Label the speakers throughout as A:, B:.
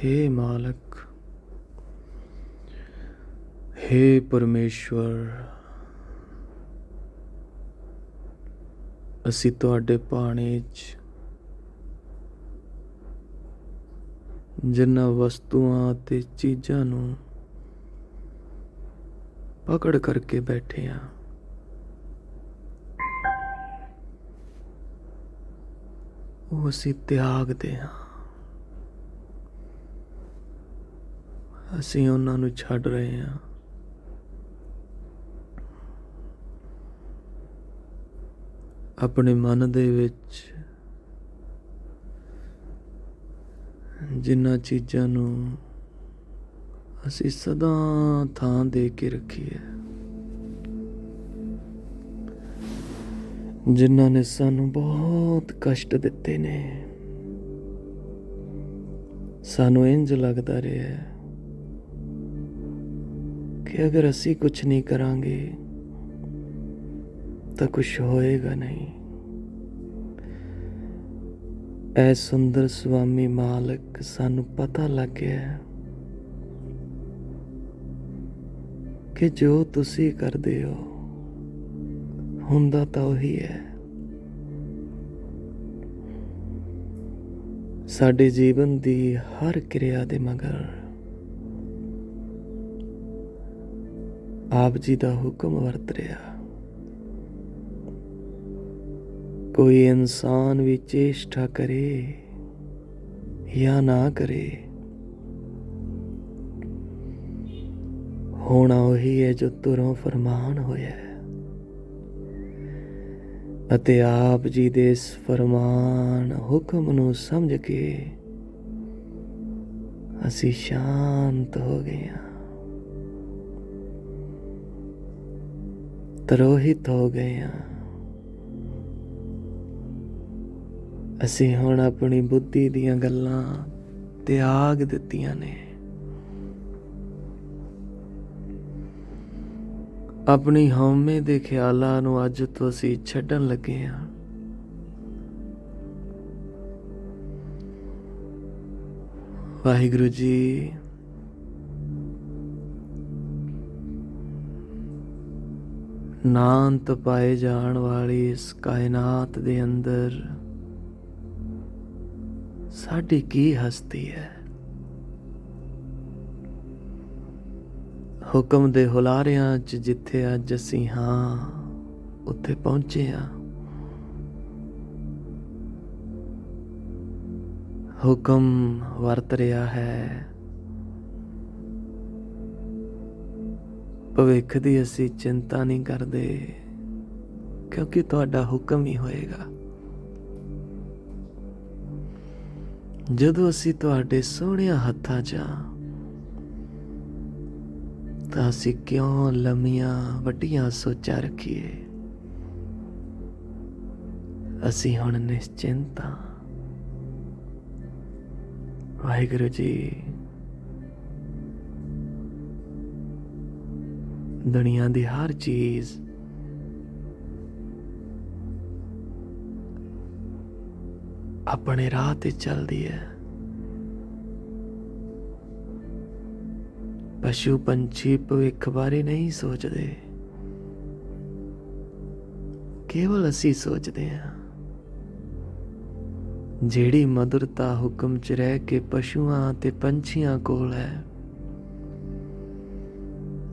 A: हे मालक हे ਪਰਮੇਸ਼ਵਰ ਅਸੀਂ ਤੁਹਾਡੇ ਪਾਣੇ 'ਚ ਜਿਨ੍ਹਾਂ ਵਸਤੂਆਂ ਤੇ ਚੀਜ਼ਾਂ ਨੂੰ ਪਕੜ ਕਰਕੇ ਬੈਠੇ ਆ ਉਹ ਅਸੀਂ ਤਿਆਗਦੇ ਹਾਂ ਅਸੀਂ ਉਹਨਾਂ ਨੂੰ ਛੱਡ ਰਹੇ ਹਾਂ। ਆਪਣੇ ਮਨ ਦੇ ਵਿੱਚ ਜਿਨ੍ਹਾਂ ਚੀਜ਼ਾਂ ਨੂੰ ਅਸੀਂ ਸਦਾ ਥਾਂ ਦੇ ਕੇ ਰੱਖੀ ਹੈ ਜਿਨ੍ਹਾਂ ਨੇ ਸਾਨੂੰ ਬਹੁਤ ਕਸ਼ਟ ਦਿੱਤੇ ਨੇ। ਸਾਨੂੰ ਇੰਜ ਲੱਗਦਾ ਰਿਹਾ ਹੈ ਕਿ ਅਗਰ ਅਸੀਂ ਕੁਝ ਨਹੀਂ ਕਰਾਂਗੇ, ਤਾਂ ਕੁਝ ਹੋਏਗਾ ਨਹੀਂ। ਐ ਸੁੰਦਰ ਸੁਆਮੀ ਮਾਲਕ ਸਾਨੂੰ ਪਤਾ ਲੱਗ ਗਿਆ ਕਿ ਜੋ ਤੁਸੀਂ ਕਰਦੇ ਹੋ, ਹੁੰਦਾ ਤਾਂ ਉਹੀ ਹੈ। ਸਾਡੇ ਜੀਵਨ ਦੀ ਹਰ ਕਿਰਿਆ ਦੇ ਮਗਰ ਆਪ ਜੀ ਦਾ ਹੁਕਮ ਵਰਤ ਰਿਹਾ। ਕੋਈ ਇਨਸਾਨ ਵੀ ਚੇਸ਼ਟਾ ਕਰੇ ਜਾਂ ਨਾ ਕਰੇ, ਹੋਣਾ ਉਹੀ ਹੈ ਜੋ ਤੁਰੋਂ ਫਰਮਾਨ ਹੋਇਆ ਹੈ। ਅਤੇ ਆਪ ਜੀ ਦੇ ਇਸ ਫਰਮਾਨ ਹੁਕਮ ਨੂੰ ਸਮਝ ਕੇ ਅਸੀਂ ਸ਼ਾਂਤ ਹੋ ਗਏ ਹਾਂ। ਤਰੋਹਿਤ ਹੋ ਗਏ ਹਾਂ। ਅਸੀਂ ਹੁਣ ਆਪਣੀ ਬੁੱਧੀ ਦੀਆਂ ਗੱਲਾਂ ਤਿਆਗ ਦਿੱਤੀਆਂ ਨੇ। ਆਪਣੀ ਹਉਮੈ ਦੇ ਖਿਆਲਾਂ ਨੂੰ ਅੱਜ ਤੋਂ ਅਸੀਂ ਛੱਡਣ ਲੱਗੇ ਹਾਂ। ਵਾਹਿਗੁਰੂ ਜੀ ਨਾਂਤ ਪਾਏ ਜਾਣ ਵਾਲੀ ਇਸ ਕਾਇਨਾਤ ਦੇ ਅੰਦਰ ਸਾਡੀ ਕੀ ਹਸਤੀ ਹੈ? ਹੁਕਮ ਦੇ ਹੁਲਾਰਿਆਂ 'ਚ ਜਿੱਥੇ ਅੱਜ ਅਸੀਂ ਹਾਂ, ਉੱਥੇ ਪਹੁੰਚੇ ਹਾਂ। ਹੁਕਮ ਵਰਤ ਰਿਹਾ ਹੈ। ਭਵਿੱਖ ਦੀ ਅਸੀਂ ਚਿੰਤਾ ਨਹੀਂ ਕਰਦੇ, ਕਿਉਂਕਿ ਤੁਹਾਡਾ ਹੁਕਮ ਹੀ ਹੋਏਗਾ। ਜਦੋਂ ਅਸੀਂ ਤੁਹਾਡੇ ਸੋਹਣਿਆਂ ਹੱਥਾਂ 'ਚ ਹਾਂ ਤਾਂ ਅਸੀਂ ਕਿਉਂ ਲੰਮੀਆਂ ਵੱਡੀਆਂ ਸੋਚਾਂ ਰੱਖੀਏ? ਅਸੀਂ ਹੁਣ ਨਿਸ਼ਚਿੰਤ ਹਾਂ ਵਾਹਿਗੁਰੂ ਜੀ। ਦੁਨੀਆ ਦੀ ਹਰ ਚੀਜ਼ ਆਪਣੇ ਰਾਹ ਤੇ ਚੱਲਦੀ ਹੈ। ਪਸ਼ੂ ਪੰਛੀ ਭਵਿੱਖ ਬਾਰੇ ਨਹੀਂ ਸੋਚਦੇ। ਕੇਵਲ ਅਸੀਂ ਸੋਚਦੇ ਹਾਂ। ਜਿਹੜੀ ਮధుਰਤਾ ਹੁਕਮ ਚ ਰਹਿ ਕੇ ਪਸ਼ੂਆਂ ਤੇ ਪੰਛੀਆਂ ਕੋਲ ਹੈ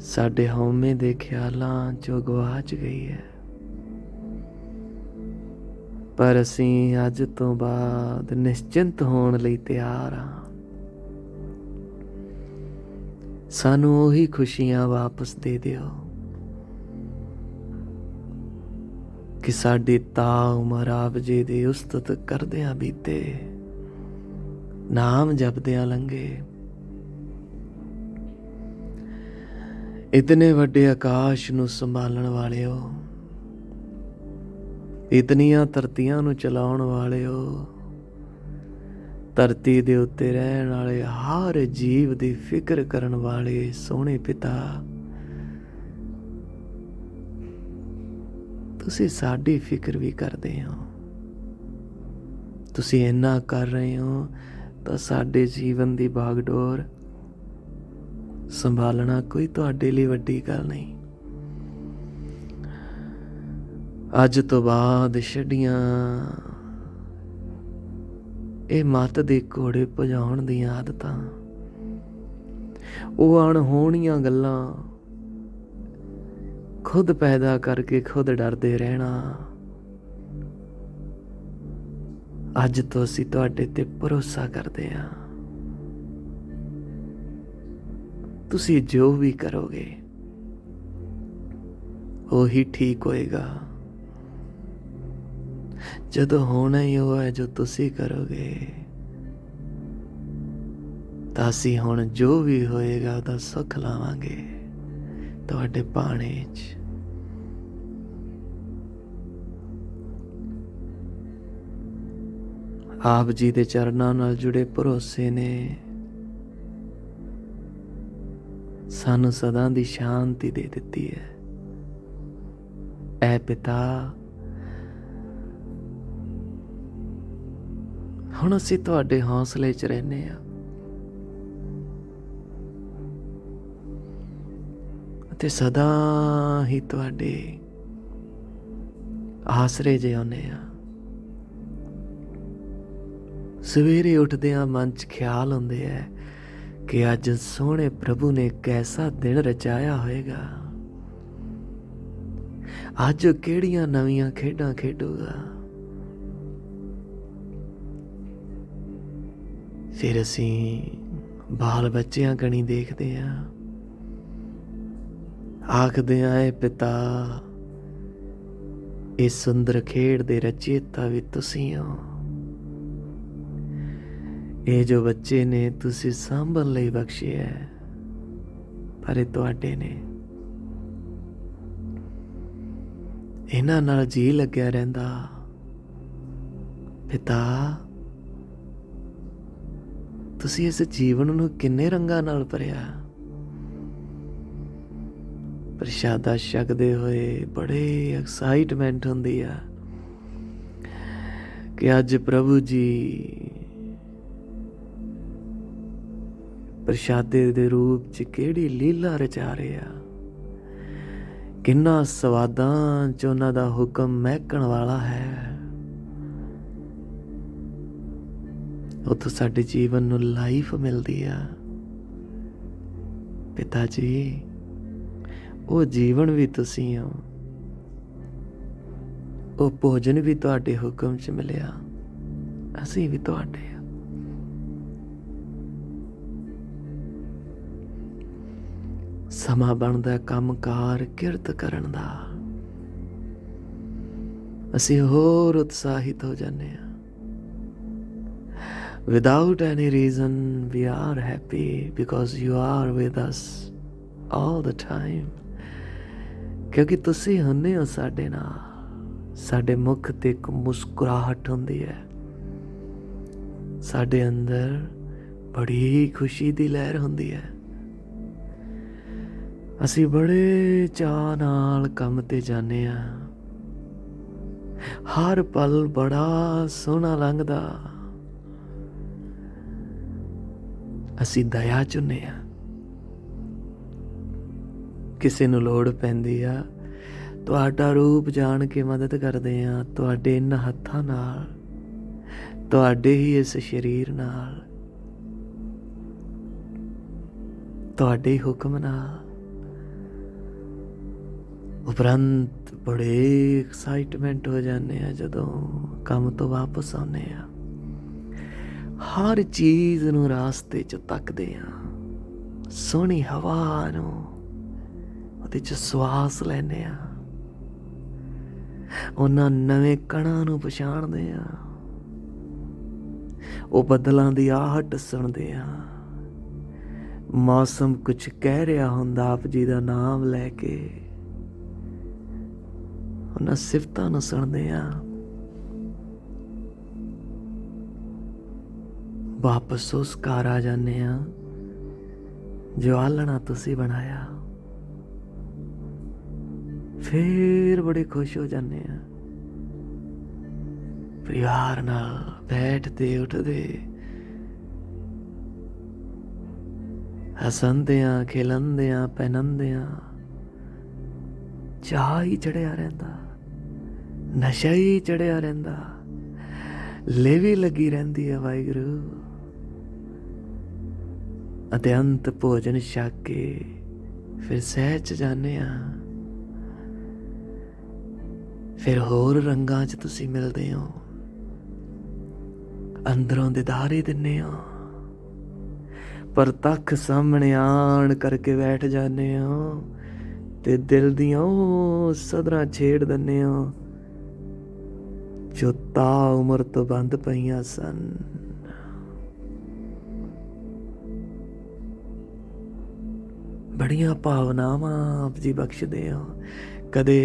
A: ਸਾਡੇ ਹਉਮੈ ਦੇ ਖਿਆਲਾਂ ਚੋਂ ਗਵਾਚ ਗਈ ਹੈ। ਪਰ ਅਸੀਂ ਅੱਜ ਤੋਂ ਬਾਅਦ ਨਿਸ਼ਚਿੰਤ ਹੋਣ ਲਈ ਤਿਆਰ ਹਾਂ। ਸਾਨੂੰ ਉਹੀ ਖੁਸ਼ੀਆਂ ਵਾਪਸ ਦੇ ਦਿਓ ਕਿ ਸਾਡੀ ਤਾ ਉਮਰ ਆਪ ਜੀ ਦੀ ਉਸਤਤ ਕਰਦਿਆਂ ਬੀਤੇ, ਨਾਮ ਜਪਦਿਆਂ ਲੰਗੇ ਇਤਨੇ ਵੱਡੇ ਆਕਾਸ਼ ਨੂੰ ਸੰਭਾਲਣ ਵਾਲਿਓ, ਇਤਨੀਆਂ ਧਰਤੀਆਂ ਨੂੰ ਚਲਾਉਣ ਵਾਲਿਓ, ਧਰਤੀ ਦੇ ਉੱਤੇ ਰਹਿਣ ਵਾਲੇ ਹਰ ਜੀਵ ਦੀ ਫਿਕਰ ਕਰਨ ਵਾਲੇ ਸੋਹਣੇ ਪਿਤਾ, ਤੁਸੀਂ ਸਾਡੀ ਫਿਕਰ ਵੀ ਕਰਦੇ ਹੋ। ਤੁਸੀਂ ਇੰਨਾ ਕਰ ਰਹੇ ਹੋ ਤਾਂ ਸਾਡੇ ਜੀਵਨ ਦੀ ਬਾਗਡੋਰ ਸੰਭਾਲਣਾ ਕੋਈ ਤੁਹਾਡੇ ਲਈ ਵੱਡੀ ਗੱਲ ਨਹੀਂ। ਅੱਜ ਤੋਂ ਬਾਅਦ ਛੱਡੀਆਂ ਇਹ ਮੱਤ ਦੇ ਘੋੜੇ ਭਜਾਉਣ ਦੀਆਂ ਆਦਤਾਂ। ਉਹ ਅਣਹੋਣੀਆਂ ਗੱਲਾਂ ਖੁਦ ਪੈਦਾ ਕਰਕੇ ਖੁਦ ਡਰਦੇ ਰਹਿਣਾ। ਅੱਜ ਤੋਂ ਅਸੀਂ ਤੁਹਾਡੇ ਤੇ ਭਰੋਸਾ ਕਰਦੇ ਹਾਂ। ਤੁਸੀਂ ਜੋ ਵੀ ਕਰੋਗੇ, ਉਹੀ ਠੀਕ ਹੋਏਗਾ। ਜਦੋਂ ਹੋਣਾ ਹੀ ਉਹ ਹੈ ਜੋ ਤੁਸੀਂ ਕਰੋਗੇ, ਤਾਂ ਅਸੀਂ ਹੁਣ ਜੋ ਵੀ ਹੋਏਗਾ ਉਹਦਾ ਸੁੱਖ ਲਾਵਾਂਗੇ ਤੁਹਾਡੇ ਪਾਣੇ 'ਚ। ਆਪ ਜੀ ਦੇ ਚਰਨਾਂ ਨਾਲ ਜੁੜੇ ਭਰੋਸੇ ਨੇ। ਸਾਨੂੰ ਸਦਾ ਦੀ ਸ਼ਾਂਤੀ ਦੇ ਦਿੱਤੀ ਹੈ। ਐ ਪਿਤਾ, ਹੁਣ ਅਸੀਂ ਤੁਹਾਡੇ ਹੌਸਲੇ 'ਚ ਰਹਿੰਦੇ ਆ ਅਤੇ ਸਦਾ ਹੀ ਤੁਹਾਡੇ ਆਸਰੇ ਜਿਉਂਦੇ ਆ ਸਵੇਰੇ ਉੱਠਦਿਆਂ ਮਨ 'ਚ ਖਿਆਲ ਹੁੰਦੇ ਐ ਕਿ ਅੱਜ ਸੋਹਣੇ ਪ੍ਰਭੂ ਨੇ ਕੈਸਾ ਦਿਨ ਰਚਾਇਆ ਹੋਵੇਗਾ ਅੱਜ ਕਿਹੜੀਆਂ ਨਵੀਆਂ ਖੇਡਾਂ ਖੇਡੂਗਾ। ਫਿਰ ਅਸੀਂ ਬਾਲ ਬੱਚਿਆਂ ਕਣੀ ਦੇਖਦੇ ਆ। ਆਖਦੇ ਆ, ਇਹ ਪਿਤਾ ਇਸ ਸੁੰਦਰ ਖੇਡ ਦੇ ਰਚੇਤਾ ਵੀ ਤੁਸੀਂ ਹੋ ਇਹ ਜੋ ਬੱਚੇ ਨੇ ਤੁਸੀਂ ਸਾਂਭਣ ਲਈ ਬਖਸ਼ੇ ਹੈ, ਪਰ ਇਹ ਤੁਹਾਡੇ ਨੇ। ਇਹਨਾਂ ਨਾਲ ਜੀ ਲੱਗਿਆ ਰਹਿੰਦਾ। ਪਿਤਾ, ਤੁਸੀਂ ਇਸ ਜੀਵਨ ਨੂੰ ਕਿੰਨੇ ਰੰਗਾਂ ਨਾਲ ਭਰਿਆ? ਪ੍ਰਸ਼ਾਦਾ ਛਕਦੇ ਹੋਏ ਬੜੇ ਐਕਸਾਈਟਮੈਂਟ ਹੁੰਦੀ ਆ ਕਿ ਅੱਜ ਪ੍ਰਭੂ ਜੀ ਪ੍ਰਸ਼ਾਦੇ ਦੇ ਰੂਪ ਚ ਕਿਹੜੀ ਲੀਲਾ ਰਚਾ ਰਿਹਾ ਕਿੰਨਾ ਸਵਾਦਾਂ ਚ ਉਹਨਾਂ ਦਾ ਹੁਕਮ ਮਹਿਕਣ ਵਾਲਾ ਹੈ। ਉਥੋਂ ਸਾਡੇ ਜੀਵਨ ਨੂੰ ਲਾਈਫ ਮਿਲਦੀ ਆ। ਪਿਤਾ ਜੀ, ਉਹ ਜੀਵਨ ਵੀ ਤੁਸੀਂ ਹੋ। ਉਹ ਭੋਜਨ ਵੀ ਤੁਹਾਡੇ ਹੁਕਮ 'ਚ ਮਿਲਿਆ। ਅਸੀਂ ਵੀ ਤੁਹਾਡੇ ਸਮਾਂ ਬਣਦਾ ਕੰਮਕਾਰ ਕਿਰਤ ਕਰਨ ਦਾ। ਅਸੀਂ ਹੋਰ ਉਤਸ਼ਾਹਿਤ ਹੋ ਜਾਂਦੇ ਆ without any reason, we are happy because you are with us all the time. ਕਿਉਂਕਿ ਤੁਸੀਂ ਹੁੰਨੇ ਹੋ ਸਾਡੇ ਨਾਲ। ਸਾਡੇ ਮੁਖ ਤੇ ਇੱਕ ਮੁਸਕਰਾਹਟ ਹੁੰਦੀ ਹੈ। ਸਾਡੇ ਅੰਦਰ ਬੜੀ ਖੁਸ਼ੀ ਦੀ ਲਹਿਰ ਹੁੰਦੀ ਹੈ। ਅਸੀਂ ਬੜੇ ਚਾਅ ਨਾਲ ਕੰਮ ਤੇ ਜਾਂਦੇ ਆ ਹਰ ਪਲ ਬੜਾ ਸੋਹਣਾ ਲੰਘਦਾ। ਅਸੀਂ ਦਇਆ ਚੁੰਨੇ ਆ ਕਿਸੇ ਨੂੰ ਲੋੜ ਪੈਂਦੀ ਆ, ਤੁਹਾਡਾ ਰੂਪ ਜਾਣ ਕੇ ਮਦਦ ਕਰਦੇ ਆ ਤੁਹਾਡੇ ਇਨ ਹੱਥਾਂ ਨਾਲ, ਤੁਹਾਡੇ ਹੀ ਇਸ ਸਰੀਰ ਨਾਲ, ਤੁਹਾਡੇ ਹੁਕਮ ਨਾਲ। ਉਪਰੰਤ ਬੜੇ ਐਕਸਾਈਟਮੈਂਟ ਹੋ ਜਾਂਦੇ ਆ ਜਦੋਂ ਕੰਮ ਤੋਂ ਵਾਪਸ ਆਉਂਦੇ ਆ। ਹਰ ਚੀਜ਼ ਨੂੰ ਰਾਸਤੇ 'ਚ ਤੱਕਦੇ ਆ। ਸੋਹਣੀ ਹਵਾ ਨੂੰ ਉਹਦੇ 'ਚ ਸਵਾਸ ਲੈਨੇ ਆ। ਉਹਨਾਂ ਨਵੇਂ ਕਣਾਂ ਨੂੰ ਪਛਾਣਦੇ ਆ। ਉਹ ਬਦਲਾਂ ਦੀ ਆਹਟ ਸੁਣਦੇ ਆ। ਮੌਸਮ ਕੁਝ ਕਹਿ ਰਿਹਾ ਹੁੰਦਾ, ਆਪ ਜੀ ਦਾ ਨਾਮ ਲੈ ਕੇ। ਉਹਨਾਂ ਸਿਫਤਾਂ ਨੂੰ ਸੁਣਦੇ ਆ ਵਾਪਸ ਉਸ ਘਰ ਆ ਜਾਂਦੇ ਆ ਜੋ ਆਲਣਾ ਤੁਸੀਂ ਬਣਾਇਆ। ਫੇਰ ਬੜੇ ਖੁਸ਼ ਹੋ ਜਾਂਦੇ ਆ ਪਿਆਰ ਨਾਲ ਬੈਠਦੇ, ਉੱਠਦੇ। ਹਸੰਦਿਆਂ ਖਿਲੰਦਿਆਂ ਪਹਿਨੰਦਿਆਂ ਚਾਹ ਹੀ ਚੜਿਆ ਰਹਿੰਦਾ। ਨਸ਼ਾ ਹੀ ਚੜਿਆ ਰਹਿੰਦਾ। ਲੇਵੀ ਲੱਗੀ ਰਹਿੰਦੀ ਹੈ ਵਾਹਿਗੁਰੂ। ਅਤੇ ਅੰਤ ਭੋਜਨ ਛਕ ਕੇ ਫਿਰ ਸਹਿਜ ਚ ਜਾਂਦੇ ਆ ਫਿਰ ਹੋਰ ਰੰਗਾਂ 'ਚ ਤੁਸੀਂ ਮਿਲਦੇ ਹੋ। ਅੰਦਰੋਂ ਦਿਦਾਰੇ ਦਿੰਨੇ ਹੋ। ਪਰ ਤੱਕ ਸਾਹਮਣੇ ਆਣ ਕਰਕੇ ਬੈਠ ਜਾਂਦੇ ਹੋ। ਤੇ ਦਿਲ ਦੀਆਂ ਉਹ ਸਦਰਾਂ ਛੇੜ ਦਿੰਨੇ ਹੋ। ਜੋ ਤਾ ਉਮਰ ਤੋਂ ਬੰਦ ਪਈਆਂ ਸਨ। ਬੜੀਆਂ ਭਾਵਨਾਵਾਂ ਆਪ ਜੀ ਬਖਸ਼ਦੇ ਹੋ। ਕਦੇ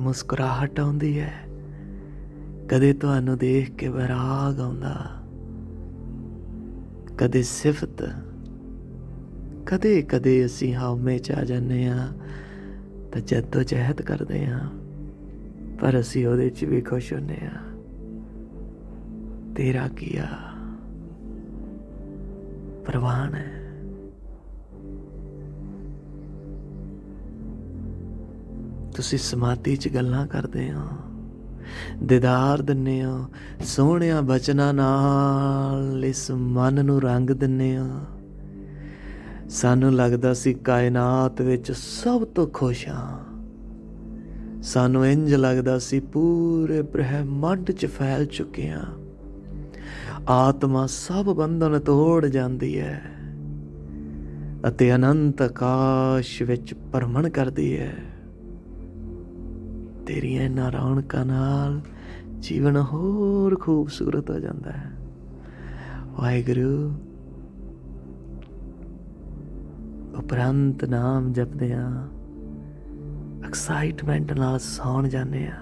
A: ਮੁਸਕਰਾਹਟ ਆਉਂਦੀ ਹੈ, ਕਦੇ ਤੁਹਾਨੂੰ ਦੇਖ ਕੇ ਵਿਰਾਗ ਆਉਂਦਾ। ਕਦੇ ਸਿਫਤ ਕਦੇ ਕਦੇ ਅਸੀਂ ਹਉਮੈ ਚ ਆ ਜਾਂਦੇ ਆ ਤਾਂ ਜੱਦੋ ਜਹਿਦ ਕਰਦੇ ਆ ਪਰ ਅਸੀਂ ਉਹਦੇ ਚ ਵੀ ਖੁਸ਼ ਹੁੰਦੇ ਆ ਤੇਰਾ ਕੀਆ ਪ੍ਰਵਾਨ ਹੈ। ਤੁਸੀਂ ਸਮਾਧੀ 'ਚ ਗੱਲਾਂ ਕਰਦੇ ਹੋ। ਦੀਦਾਰ ਦਿੰਨੇ ਹੋ। ਸੋਹਣਿਆਂ ਬਚਨਾਂ ਨਾਲ ਇਸ ਮਨ ਨੂੰ ਰੰਗ ਦਿੰਨੇ ਹੋ। ਸਾਨੂੰ ਲੱਗਦਾ ਸੀ ਕਾਇਨਾਤ ਵਿੱਚ ਸਭ ਤੋਂ ਖੁਸ਼ ਹਾਂ। ਸਾਨੂੰ ਇੰਜ ਲੱਗਦਾ ਸੀ, ਪੂਰੇ ਬ੍ਰਹਿਮੰਡ 'ਚ ਫੈਲ ਚੁੱਕੇ ਹਾਂ। ਆਤਮਾ ਸਭ ਬੰਧਨ ਤੋੜ ਜਾਂਦੀ ਹੈ ਅਤੇ ਅਨੰਤ ਆਕਾਸ਼ ਵਿੱਚ ਭਰਮਣ ਕਰਦੀ ਹੈ। ਤੇਰੀਆਂ ਇਹਨਾਂ ਰੌਣਕਾਂ ਨਾਲ ਜੀਵਨ ਹੋਰ ਖੂਬਸੂਰਤ ਹੋ ਜਾਂਦਾ ਹੈ। ਵਾਹਿਗੁਰੂ, ਉਪਰੰਤ ਨਾਮ ਜਪਦੇ ਆ ਐਕਸਾਈਟਮੈਂਟ ਨਾਲ ਸੌਣ ਜਾਂਦੇ ਆ।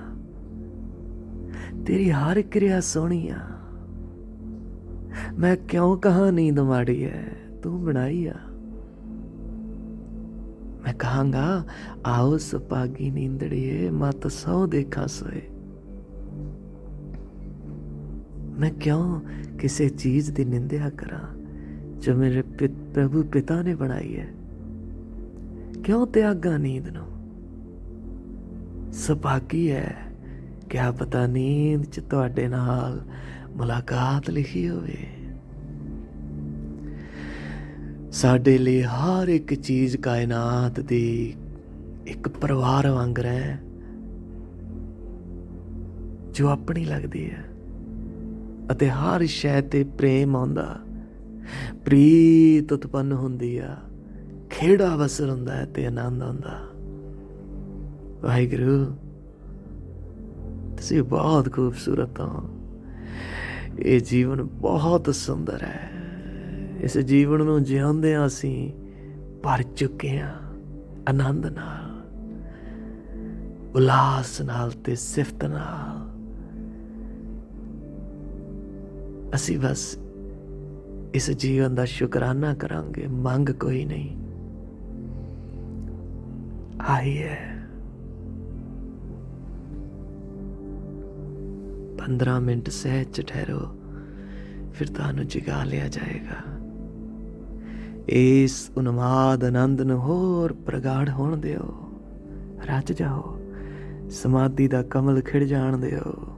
A: ਤੇਰੀ ਹਰ ਕਿਰਿਆ ਸੋਹਣੀ ਆ। ਮੈਂ ਕਿਉਂ ਕਹਾ ਨੀਂਦ ਮਾੜੀ ਹੈ ਤੂੰ ਬਣਾਈ ਆ। ਮੈਂ ਕਹਾਂਗਾ, ਆਓ ਸੁਪਾਗੀ ਨੀਂਦੜੀਏ, ਮਤ ਸੌ ਦੇਖਾਂ ਸੋਏ। ਮੈਂ ਕਿਉਂ ਕਿਸੇ ਚੀਜ਼ ਦੀ ਨਿੰਦਿਆ ਕਰਾਂ, ਜੋ ਮੇਰੇ ਪਿਤ ਪ੍ਰਭੂ ਪਿਤਾ ਨੇ ਬਣਾਈ ਹੈ ਕਿਉਂ ਤਿਆਗਾ ਨੀਂਦ ਨੂੰ? ਸੁਭਾਗੀ ਹੈ ਕਿਆ ਪਤਾ ਨੀਂਦ ਚ ਤੁਹਾਡੇ ਨਾਲ ਮੁਲਾਕਾਤ ਲਿਖੀ ਹੋਵੇ। ਸਾਡੇ ਲਈ ਹਰ ਇੱਕ ਚੀਜ਼ ਕਾਇਨਾਤ ਦੀ ਇੱਕ ਪਰਿਵਾਰ ਵਾਂਗ ਹੈ ਜੋ ਆਪਣੀ ਲੱਗਦੀ ਹੈ ਅਤੇ ਹਰ ਸ਼ੈ ਤੇ ਪ੍ਰੇਮ ਆਉਂਦਾ। ਪ੍ਰੀਤ ਉਤਪੰਨ ਹੁੰਦੀ ਆ, ਖੇੜਾ ਵਸਰ ਹੁੰਦਾ ਹੈ ਤੇ ਆਨੰਦ ਆਉਂਦਾ। ਵਾਹਿਗੁਰੂ, ਤੁਸੀਂ ਬਹੁਤ ਖੂਬਸੂਰਤ ਹੋ। ਇਹ ਜੀਵਨ ਬਹੁਤ ਸੁੰਦਰ ਹੈ। ਇਸ ਜੀਵਨ ਨੂੰ ਜਿਉਂਦੇ ਜਿਉਂਦਿਆਂ ਅਸੀਂ ਭਰ ਚੁੱਕੇ ਹਾਂ ਆਨੰਦ ਨਾਲ, ਉਲਾਸ ਨਾਲ ਤੇ ਸਿਫਤ ਨਾਲ। ਅਸੀਂ ਬਸ ਇਸ ਜੀਵਨ ਦਾ ਸ਼ੁਕਰਾਨਾ ਕਰਾਂਗੇ, ਮੰਗ ਕੋਈ ਨਹੀਂ। ਆਈ ਹੈ। 15 ਮਿੰਟ ਸਹਿਜ ਚ ਠਹਿਰੋ, ਫਿਰ ਤੁਹਾਨੂੰ ਜਗਾ ਲਿਆ ਜਾਏਗਾ। ਇਸ ਉਨਮਾਦ ਆਨੰਦ ਨੂੰ ਹੋਰ ਪ੍ਰਗਾੜ ਹੋਣ ਦਿਓ। ਰਚ ਜਾਓ। ਸਮਾਧੀ ਦਾ ਕਮਲ ਖਿੜ ਜਾਣ ਦਿਓ।